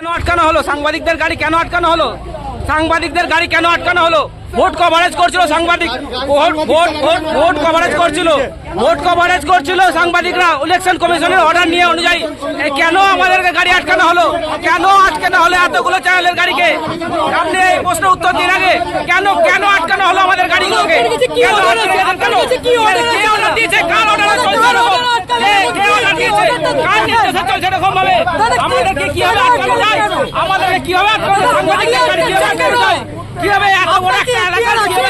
কেন আটকানো হলো? সাংবাদিকদের গাড়ি কেন আটকানো হলো? সাংবাদিকদের গাড়ি কেন আটকানো হলো? ভোট কভারেজ করছিল সাংবাদিক। Vote vote vote vote coverage করছিল। ভোট কভারেজ করছিল সাংবাদিকরা। ইলেকশন কমিশনের অর্ডার নিয়ে অনুযায়ী কেন আমাদেরকে গাড়ি আটকানো হলো? কেন আটকানো হলো এতগুলো চ্যানেলের গাড়িকে? আপনি এই প্রশ্ন উত্তর দিন আগে কেন কেন আটকানো হলো আমাদের গাড়িগুলোকে? কে কার অর্ডারে চলছে এরকম? কে- কে ভাবে আমাদেরকে কীভাবে আটকানো গাড়ি কীভাবে আটকানো যায় কীভাবে এত বড় একটা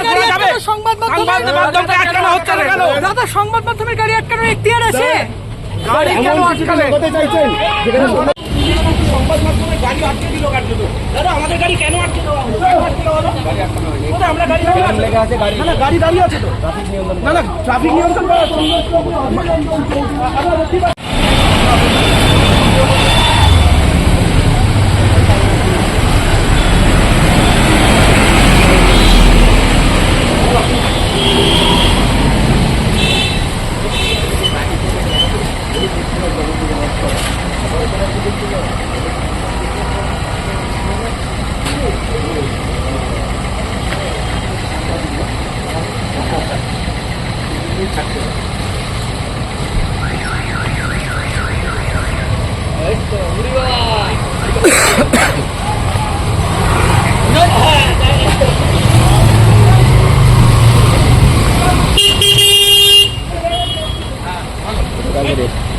ঘোরা যাবে? সংবাদ মাধ্যমে- সংবাদ মাধ্যমকে আটকানো হচ্ছে না কেন? দাদা সংবাদ মাধ্যমের গাড়ি আটকানোর এখতিয়ার আছে? গাড়ি কেন চাইছেন? সংবাদ মাধ্যমে গাড়ি আটকে দিল কার জন্য? দাদা আমাদের গাড়ি কেন আটকে দেওয়া হলো? আমরা গাড়ি দাঁড়িয়ে আছে? না, না, গাড়ি দাঁড়িয়ে আছে তো। না না ট্রাফিক নিয়ন্ত্রণ করা ダメです。